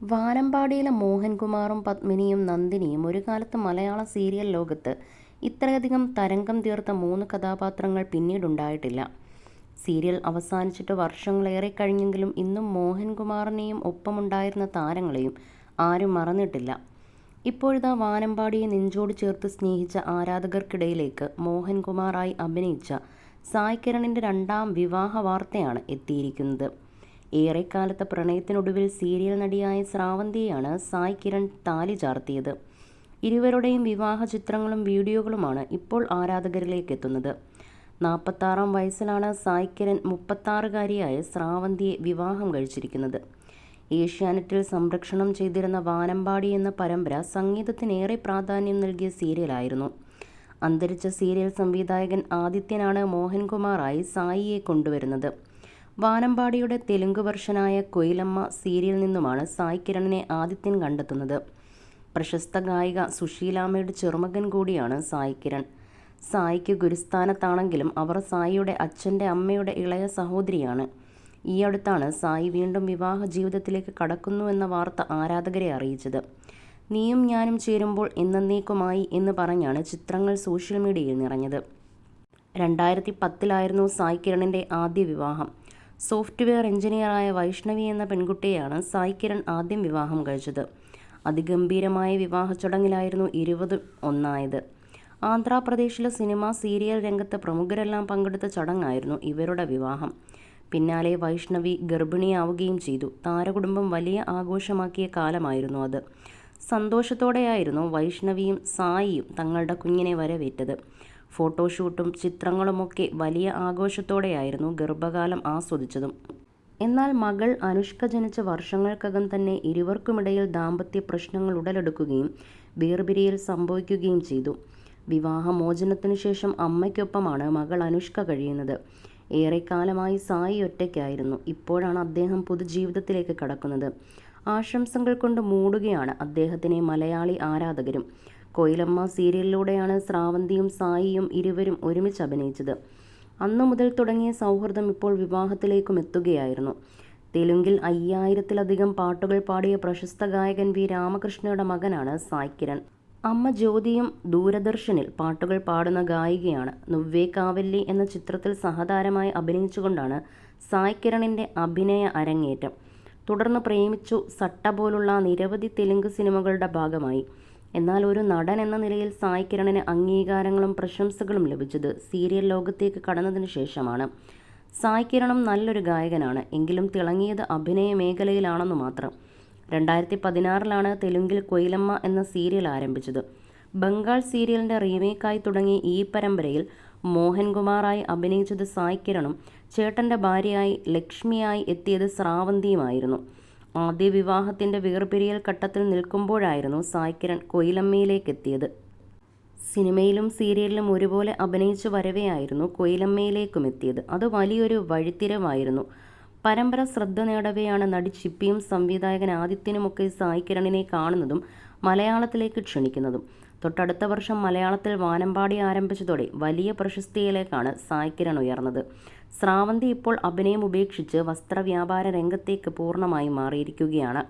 വാനമ്പാടിയിലെ മോഹൻകുമാറും പത്മിനിയും നന്ദിനിയും ഒരു കാലത്ത് മലയാള സീരിയൽ ലോകത്ത് ഇത്രയധികം തരംഗം തീർത്ത മൂന്ന് കഥാപാത്രങ്ങൾ പിന്നീടുണ്ടായിട്ടില്ല. സീരിയൽ അവസാനിച്ചിട്ട് വർഷങ്ങളേറെ കഴിഞ്ഞെങ്കിലും ഇന്നും മോഹൻകുമാറിനെയും ഒപ്പമുണ്ടായിരുന്ന താരങ്ങളെയും ആരും മറന്നിട്ടില്ല. ഇപ്പോഴിതാ വാനമ്പാടിയെ നെഞ്ചോട് ചേർത്ത് സ്നേഹിച്ച ആരാധകർക്കിടയിലേക്ക് മോഹൻകുമാറായി അഭിനയിച്ച സായ് കിരണിന്റെ രണ്ടാം വിവാഹ വാർത്തയാണ് എത്തിയിരിക്കുന്നത്. ഏറെക്കാലത്തെ പ്രണയത്തിനൊടുവിൽ സീരിയൽ നടിയായ സ്രാവന്തിയാണ് സായ് കിരൺ താലി ചാർത്തിയത്. ഇരുവരുടെയും വിവാഹ ചിത്രങ്ങളും വീഡിയോകളുമാണ് ഇപ്പോൾ ആരാധകരിലേക്ക് എത്തുന്നത് നാൽപ്പത്താറാം വയസ്സിലാണ് സായ് കിരൺ മുപ്പത്താറുകാരിയായ സ്രാവന്തിയെ വിവാഹം കഴിച്ചിരിക്കുന്നത്. ഏഷ്യാനെറ്റിൽ സംരക്ഷണം ചെയ്തിരുന്ന വാനമ്പാടി എന്ന പരമ്പര സംഗീതത്തിനേറെ പ്രാധാന്യം നൽകിയ സീരിയലായിരുന്നു. അന്തരിച്ച സീരിയൽ സംവിധായകൻ ആദിത്യനാണ് മോഹൻകുമാറായി സായിയെ കൊണ്ടുവരുന്നത്. വാനമ്പാടിയുടെ തെലുങ്ക് വെർഷനായ കൊയിലമ്മ സീരിയലിൽ നിന്നുമാണ് സായ് കിരണിനെ ആദിത്യൻ കണ്ടെത്തുന്നത്. പ്രശസ്ത ഗായിക സുശീലാമ്മയുടെ ചെറുമകൻ കൂടിയാണ് സായ് കിരൺ. സായിക്ക് ഗുരുസ്ഥാനത്താണെങ്കിലും അവർ സായിയുടെ അച്ഛന്റെ അമ്മയുടെ ഇളയ സഹോദരിയാണ്. ഈ അടുത്താണ് സായി വീണ്ടും വിവാഹ ജീവിതത്തിലേക്ക് കടക്കുന്നു എന്ന വാർത്ത ആരാധകരെ അറിയിച്ചത്. നീയും ഞാനും ചേരുമ്പോൾ എന്നേക്കുമായി എന്ന് പറഞ്ഞാണ് ചിത്രങ്ങൾ സോഷ്യൽ മീഡിയയിൽ നിറഞ്ഞത്. രണ്ടായിരത്തി പത്തിലായിരുന്നു സായ് കിരണിന്റെ ആദ്യ വിവാഹം. സോഫ്റ്റ്വെയർ എഞ്ചിനീയറായ വൈഷ്ണവി എന്ന പെൺകുട്ടിയെയാണ് സായ് കിരൺ ആദ്യം വിവാഹം കഴിച്ചത്. അതിഗംഭീരമായ വിവാഹ ചടങ്ങിലായിരുന്നു ഇരുപത് ഒന്നായത്. ആന്ധ്രാപ്രദേശിലെ സിനിമ സീരിയൽ രംഗത്ത് പ്രമുഖരെല്ലാം പങ്കെടുത്ത ചടങ്ങായിരുന്നു ഇവരുടെ വിവാഹം. പിന്നാലെ വൈഷ്ണവി ഗർഭിണിയാവുകയും ചെയ്തു. താരകുടുംബം വലിയ ആഘോഷമാക്കിയ കാലമായിരുന്നു അത്. സന്തോഷത്തോടെയായിരുന്നു വൈഷ്ണവിയും സായിയും തങ്ങളുടെ കുഞ്ഞിനെ വരവേറ്റത്. ഫോട്ടോഷൂട്ടും ചിത്രങ്ങളുമൊക്കെ വലിയ ആഘോഷത്തോടെയായിരുന്നു ഗർഭകാലം ആസ്വദിച്ചതും. എന്നാൽ മകൾ അനുഷ്ക ജനിച്ച വർഷങ്ങൾക്കകം തന്നെ ഇരുവർക്കുമിടയിൽ ദാമ്പത്യ പ്രശ്നങ്ങൾ ഉടലെടുക്കുകയും വേർപിരിയൽ സംഭവിക്കുകയും ചെയ്തു. വിവാഹമോചനത്തിനു ശേഷം അമ്മയ്ക്കൊപ്പമാണ് മകൾ അനുഷ്ക കഴിയുന്നത്. ഏറെക്കാലമായി സായി ഒറ്റയ്ക്കായിരുന്നു. ഇപ്പോഴാണ് അദ്ദേഹം പുതുജീവിതത്തിലേക്ക് കടക്കുന്നത്. ആശംസകൾ കൊണ്ട് മൂടുകയാണ് അദ്ദേഹത്തിനെ മലയാളി ആരാധകരും. കൊയിലമ്മ സീരിയലിലൂടെയാണ് ശ്രാവന്തിയും സായിയും ഇരുവരും ഒരുമിച്ച് അഭിനയിച്ചത്. അന്നു മുതൽ തുടങ്ങിയ സൗഹൃദം ഇപ്പോൾ വിവാഹത്തിലേക്കും എത്തുകയായിരുന്നു തെലുങ്കിൽ അയ്യായിരത്തിലധികം പാട്ടുകൾ പാടിയ പ്രശസ്ത ഗായകൻ വി. രാമകൃഷ്ണയുടെ മകനാണ് സായ് കിരൺ. അമ്മ ജ്യോതിയും ദൂരദർശനിൽ പാട്ടുകൾ പാടുന്ന ഗായികയാണ്. നുവ്വേ കാവല്ലി എന്ന ചിത്രത്തിൽ സഹതാരമായി അഭിനയിച്ചുകൊണ്ടാണ് സായ് കിരണിന്റെ അഭിനയ അരങ്ങേറ്റം. തുടർന്ന് പ്രേമിച്ചു, സട്ട പോലുള്ള നിരവധി തെലുങ്ക് സിനിമകളുടെ ഭാഗമായി. എന്നാൽ ഒരു നടൻ എന്ന നിലയിൽ സായ് കിരണിന് അംഗീകാരങ്ങളും പ്രശംസകളും ലഭിച്ചത് സീരിയൽ ലോകത്തേക്ക് കടന്നതിന് ശേഷമാണ്. സായ് കിരണം നല്ലൊരു ഗായകനാണ്. എങ്കിലും തിളങ്ങിയത് അഭിനയ മേഖലയിലാണെന്നു മാത്രം. രണ്ടായിരത്തി പതിനാറിലാണ് തെലുങ്കിൽ കൊയിലമ്മ എന്ന സീരിയൽ ആരംഭിച്ചത്. ബംഗാൾ സീരിയലിന്റെ റീമേക്കായി തുടങ്ങിയ ഈ പരമ്പരയിൽ മോഹൻകുമാറായി അഭിനയിച്ചത് സായ് കിരണും ചേട്ടന്റെ ഭാര്യയായി ലക്ഷ്മിയായി എത്തിയത് സ്രാവന്തിയുമായിരുന്നു. ആദ്യ വിവാഹത്തിന്റെ വേർപിരിയൽ ഘട്ടത്തിൽ നിൽക്കുമ്പോഴായിരുന്നു സായ് കിരൺ കൊയിലമ്മയിലേക്കെത്തിയത്. സിനിമയിലും സീരിയലിലും ഒരുപോലെ അഭിനയിച്ചു വരവെയായിരുന്നു കൊയിലമ്മയിലേക്കുമെത്തിയത്. അത് വലിയൊരു വഴിത്തിരവായിരുന്നു പരമ്പര ശ്രദ്ധ നേടവെയാണ് നടി ചിപ്പിയും സംവിധായകൻ ആദിത്യനുമൊക്കെ സായ് കിരണിനെ കാണുന്നതും മലയാളത്തിലേക്ക് ക്ഷണിക്കുന്നതും. തൊട്ടടുത്ത വർഷം മലയാളത്തിൽ വാനമ്പാടി ആരംഭിച്ചതോടെ വലിയ പ്രശസ്തിയിലേക്കാണ് സായ്കിരൺ ഉയർന്നത്. സ്രാവന്തി ഇപ്പോൾ അഭിനയം ഉപേക്ഷിച്ച് വസ്ത്രവ്യാപാര രംഗത്തേക്ക് പൂർണമായും മാറിയിരിക്കുകയാണ്.